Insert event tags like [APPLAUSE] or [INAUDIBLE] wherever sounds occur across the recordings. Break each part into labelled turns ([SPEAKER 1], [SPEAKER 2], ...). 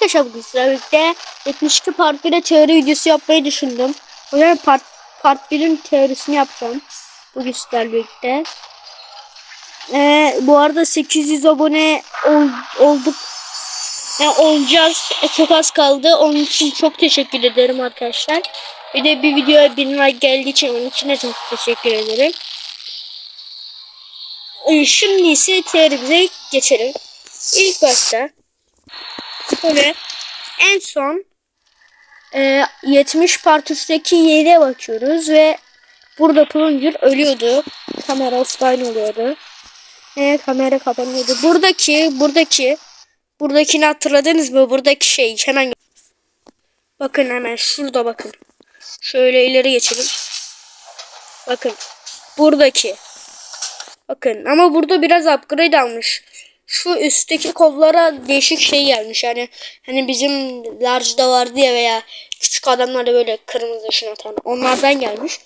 [SPEAKER 1] arkadaşlar bugün sizlerle birlikte 72 part 1'e teori videosu yapmayı düşündüm. O yüzden part, part 1'in teorisini yapacağım. Bugün sizlerle birlikte. Ee, bu arada 800 abone ol, olduk. Yani olacağız. E, çok az kaldı. Onun için çok teşekkür ederim arkadaşlar. Bir de bir videoya 1000 like geldiği için onun için de çok teşekkür ederim. Ee, Şimdi ise teorimize geçelim. İlk başta böyle en son e, 70 part üstteki yere bakıyoruz ve burada Plunger ölüyordu. Kamera offline oluyordu. E, kamera kapanıyordu. Buradaki, buradaki, buradakini hatırladınız mı? Buradaki şey hemen bakın hemen şurada bakın. Şöyle ileri geçelim. Bakın buradaki. Bakın ama burada biraz upgrade almış. Şu üstteki kollara değişik şey gelmiş. Yani hani bizim large'da vardı ya veya küçük adamlarda böyle kırmızı ışın atan onlardan gelmiş.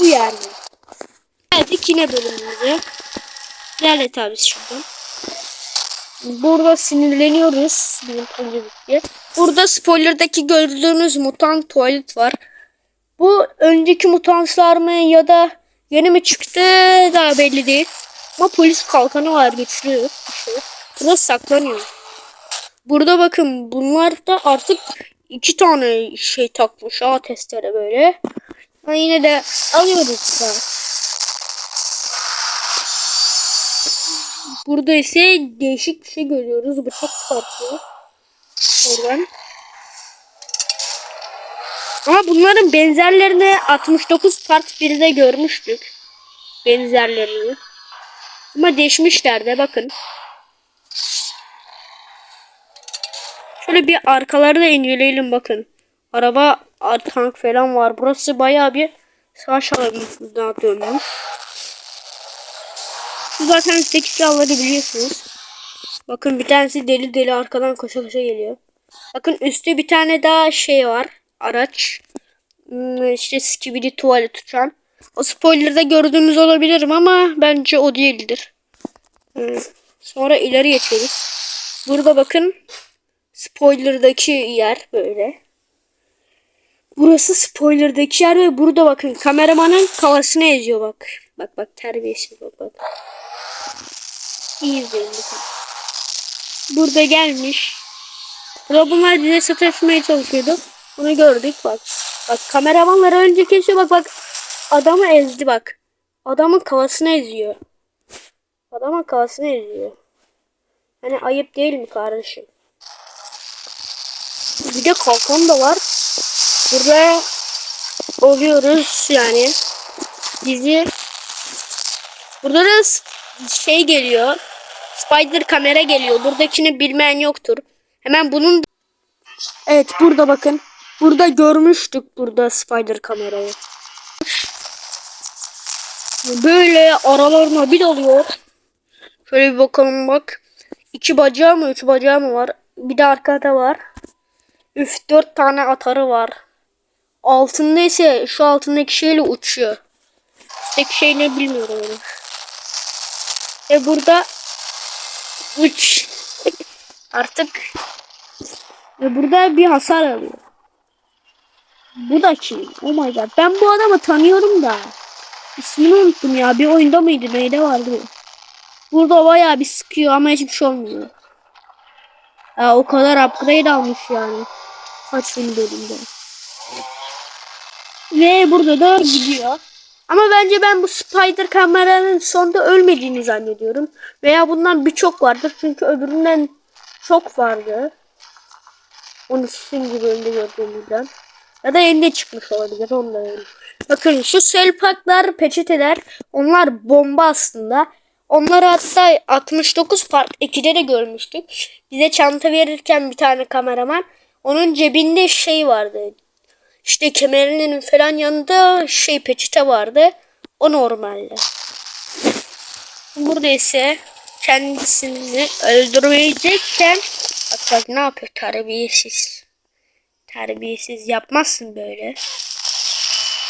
[SPEAKER 1] Bu yani. Geldik yine bölümümüze. İlerlet abi şuradan. Burada sinirleniyoruz. Burada spoilerdaki gördüğünüz mutant tuvalet var. Bu önceki mutanslar mı ya da yeni mi çıktı daha belli değil. Ama polis kalkanı var güçlü. Burada saklanıyor. Burada bakın bunlar da artık iki tane şey takmış. A testere böyle. Ama yine de alıyoruz da. Burada ise değişik bir şey görüyoruz. Bıçak çıkartıyor. Oradan. Ama bunların benzerlerini 69 part 1'de görmüştük. Benzerlerini. Ama değişmişler de bakın. Şöyle bir arkaları da inceleyelim bakın. Araba ar- tank falan var. Burası bayağı bir savaş alanına dönmüş. Şu zaten üstteki silahları biliyorsunuz. Bakın bir tanesi deli deli arkadan koşa koşa geliyor. Bakın üstte bir tane daha şey var. Araç. Hmm, işte skibidi tuvalet uçan. O spoiler'da gördüğünüz olabilirim ama bence o değildir. Hmm, Sonra ileri geçiyoruz. Burada bakın spoiler'daki yer böyle. Burası spoiler'daki yer ve burada bakın kameramanın kafasını eziyor bak. Bak bak terbiyesiz bak bak. İyi izleyin bakın. Burada gelmiş. Burada bunlar bize sataşmaya çalışıyordu. Bunu gördük bak. Bak kameramanlar önce kesiyor bak bak. Adamı ezdi bak. Adamın kafasını eziyor. Adamın kafasını eziyor. Hani ayıp değil mi kardeşim? Bir de kalkan da var. Burada oluyoruz yani. Dizi. Burada da şey geliyor. Spider kamera geliyor. Buradakini bilmeyen yoktur. Hemen bunun Evet burada bakın. Burada görmüştük burada spider kamerayı. Böyle aralarına bir dalıyor. Şöyle bir bakalım bak. İki bacağı mı üç bacağı mı var? Bir de arkada var. Üf dört tane atarı var. Altında ise şu altındaki şeyle uçuyor. Üstteki şey ne bilmiyorum onu. Ve burada uç. [LAUGHS] Artık ve burada bir hasar alıyor. Bu da kim? Oh my god. Ben bu adamı tanıyorum da. İsmini unuttum ya. Bir oyunda mıydı? Neyde vardı? Burada bayağı bir sıkıyor ama hiçbir şey olmuyor. Ya, o kadar upgrade almış yani. Kaç bin bölümde. Ve burada da gidiyor. Ama bence ben bu spider kameranın sonunda ölmediğini zannediyorum. Veya bundan birçok vardır. Çünkü öbüründen çok vardı. Onu sizin gibi önde gördüğümüzden. Ya da elinde çıkmış olabilir. Da öyle. Bakın şu selpaklar, peçeteler onlar bomba aslında. Onları hatta 69 part 2'de de görmüştük. Bize çanta verirken bir tane kameraman onun cebinde şey vardı. İşte kemerinin falan yanında şey peçete vardı. O normalde. Burada ise kendisini öldürmeyecekken bak bak ne yapıyor terbiyesiz. Terbiyesiz yapmazsın böyle.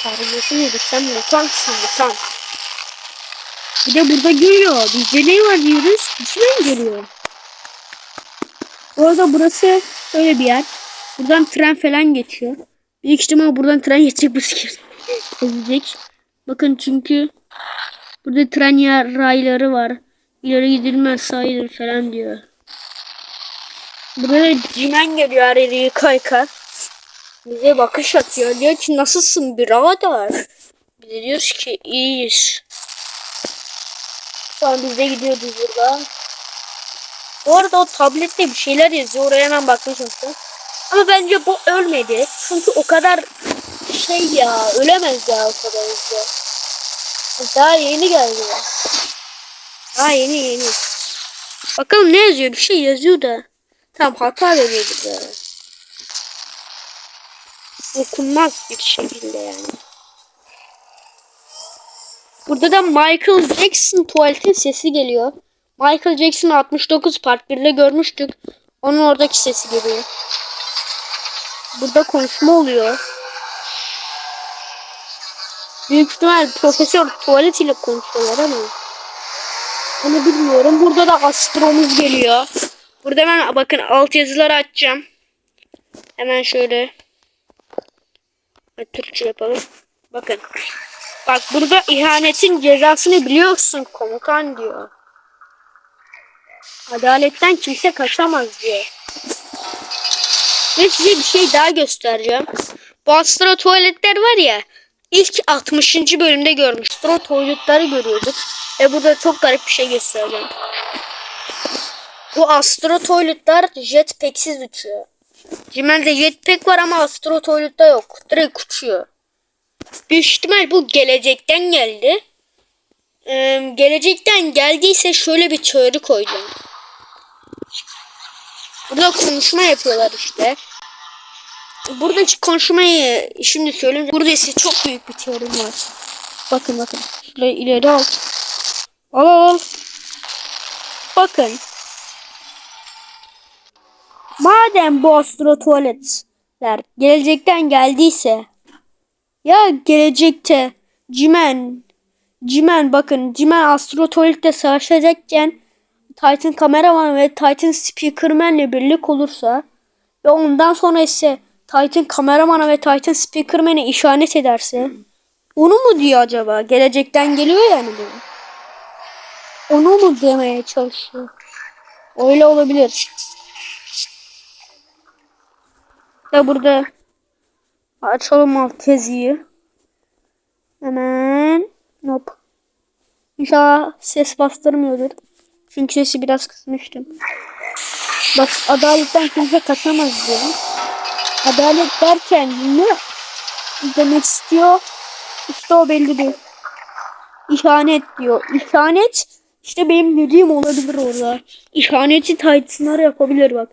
[SPEAKER 1] Terbiyesiz miydi sen mutansın mutant. Bir de burada geliyor. Bizde ne var diyoruz? Hiç mi geliyor? Bu arada burası Öyle bir yer. Buradan tren falan geçiyor. Büyük ihtimal buradan tren geçecek bu sikir. [LAUGHS] Ezecek. Bakın çünkü burada tren yer rayları var. İleri gidilmez sayılır falan diyor. Burada cimen geliyor her yeri kayka. Bize bakış atıyor. Diyor ki nasılsın birader? Biz de diyoruz ki iyiyiz. An biz de gidiyoruz burada. Bu arada o tablette bir şeyler yazıyor. Oraya hemen bakmış olsun. Ama bence bu ölmedi. Çünkü o kadar şey ya ölemez ya o kadar hızlı. Daha yeni geldi. ya. Daha yeni yeni. Bakalım ne yazıyor? Bir şey yazıyor da. Tam hata veriyordu da. Okunmaz bir şekilde yani. Burada da Michael Jackson tuvaletin sesi geliyor. Michael Jackson 69 Part 1'de görmüştük. Onun oradaki sesi geliyor. Burada konuşma oluyor. Büyük ihtimal profesör tuvalet ile konuşuyorlar ama. Onu bilmiyorum. Burada da astromuz geliyor. Burada hemen bakın alt yazıları açacağım. Hemen şöyle. Türkçe yapalım. Bakın. Bak burada ihanetin cezasını biliyorsun komutan diyor. Adaletten kimse kaçamaz diyor. Ve size bir şey daha göstereceğim. Bu astro tuvaletler var ya. ilk 60. bölümde görmüş. Astro tuvaletleri görüyorduk. Ve burada çok garip bir şey göstereceğim. Bu astro tuvaletler jetpacksiz uçuyor. Cimel'de jetpack var ama astro tuvalette yok. Direkt uçuyor. Büyük ihtimal bu gelecekten geldi. Ee, gelecekten geldiyse şöyle bir teori koydum. Burada konuşma yapıyorlar işte. Burada konuşmayı şimdi söyleyeyim. Burada ise çok büyük bir teorim var. Bakın bakın. Şöyle ileri al. Al al al. Bakın. Madem bu astro tuvaletler gelecekten geldiyse ya gelecekte Cimen Cimen bakın Cimen astro tuvalette savaşacakken Titan kameraman ve Titan speakerman'le birlik olursa ve ondan sonra ise Titan kameramana ve Titan speakerman'e işaret ederse onu mu diyor acaba? Gelecekten geliyor yani bu. Onu mu demeye çalışıyor? Öyle olabilir. Ya burada açalım alt yazıyı. Hemen. Hop. İnşallah ses bastırmıyordur. Çünkü sesi biraz kısmıştım. Bak adaletten kimse kaçamaz diyor. Adalet derken ne demek istiyor? İşte o belli değil. İhanet diyor. İhanet işte benim dediğim olabilir orada. İhaneti Titanlar yapabilir bak.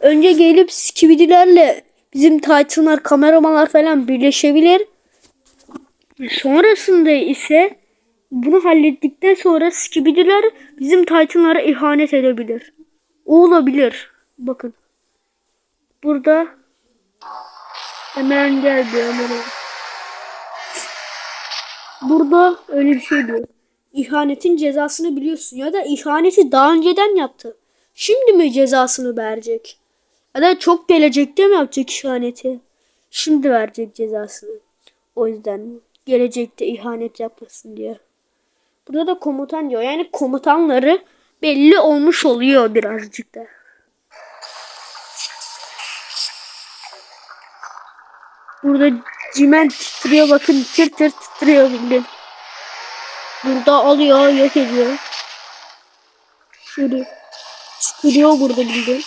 [SPEAKER 1] Önce gelip skibidilerle bizim Titanlar kameramanlar falan birleşebilir. Sonrasında ise bunu hallettikten sonra Skibidiler bizim Titan'lara ihanet edebilir. O olabilir. Bakın. Burada hemen geldi hemen. Burada öyle bir şey diyor. İhanetin cezasını biliyorsun ya da ihaneti daha önceden yaptı. Şimdi mi cezasını verecek? Ya da çok gelecekte mi yapacak ihaneti? Şimdi verecek cezasını. O yüzden gelecekte ihanet yapmasın diye. Burada da komutan diyor. Yani komutanları belli olmuş oluyor birazcık da. Burada cimen titriyor bakın tir tir titriyor bildim. Burada alıyor yok ediyor. Şöyle titriyor burada bildim.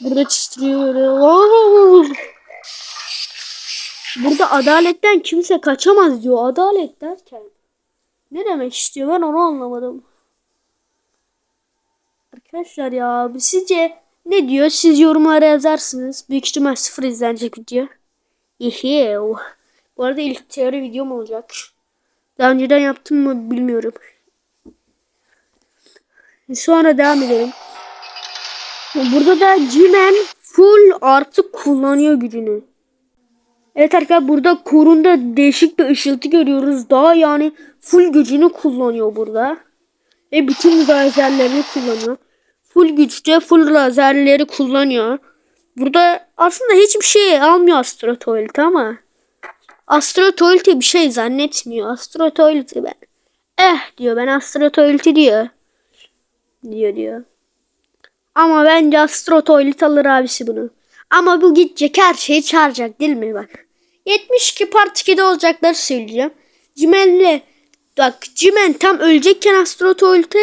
[SPEAKER 1] Burada böyle. Burada adaletten kimse kaçamaz diyor. Adalet derken. Ne demek istiyor ben onu anlamadım. Arkadaşlar ya sizce ne diyor? Siz yorumlara yazarsınız. Büyük ihtimal sıfır izlenecek video. Yehew. Bu arada ilk teori videom olacak. Daha önceden yaptım mı bilmiyorum. Sonra devam edelim. Burada da G-Man full artık kullanıyor gücünü. Evet arkadaşlar burada korunda değişik bir ışıltı görüyoruz. Daha yani full gücünü kullanıyor burada. Ve bütün lazerlerini kullanıyor. Full güçte full lazerleri kullanıyor. Burada aslında hiçbir şey almıyor Astro Toilet ama Astro Toilet'i bir şey zannetmiyor. Astro Toilet'i ben eh diyor ben Astro Toilet'i diyor. Diyor diyor. Ama bence Astro Toilet alır abisi bunu. Ama bu gidecek her şeyi çağıracak değil mi bak. 72 part 2'de olacakları söyleyeceğim. Cimen'le bak Cimen tam ölecekken Astro Toilet'e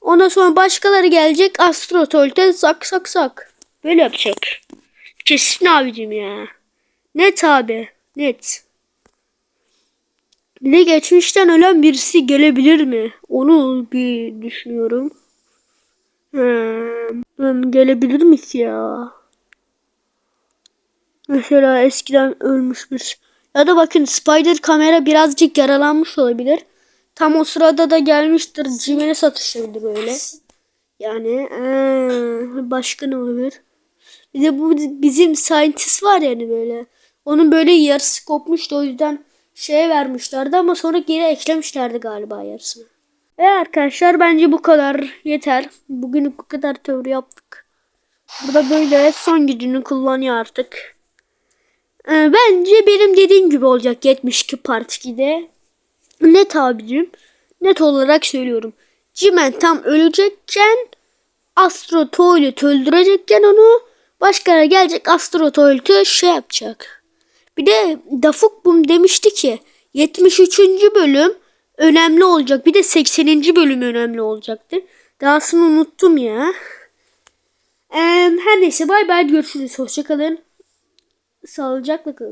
[SPEAKER 1] ondan sonra başkaları gelecek Astro Toilet'e sak sak sak. Böyle yapacak. Kesin abicim ya. Net abi. Net. Bir de geçmişten ölen birisi gelebilir mi? Onu bir düşünüyorum. Hmm, hmm, gelebilir mi ki ya? Mesela eskiden ölmüş bir ya da bakın Spider kamera birazcık yaralanmış olabilir. Tam o sırada da gelmiştir. Cimene satışabilir öyle. Yani ee, başka ne olabilir? Bir de bu bizim scientist var yani böyle. Onun böyle yarısı kopmuştu o yüzden şeye vermişlerdi ama sonra geri eklemişlerdi galiba yarısını. Ve arkadaşlar bence bu kadar yeter. Bugün bu kadar teori yaptık. Burada böyle son gücünü kullanıyor artık. Ee, bence benim dediğim gibi olacak 72 part 2'de. Net abicim. Net olarak söylüyorum. Cimen tam ölecekken Astro Toilet öldürecekken onu başkaları gelecek Astro Toilet'ı şey yapacak. Bir de Dafuk Bum demişti ki 73. bölüm önemli olacak. Bir de 80. bölüm önemli olacaktı. Dahasını unuttum ya. Ee, her neyse bay bay görüşürüz. Hoşçakalın. Sağlıcakla kalın.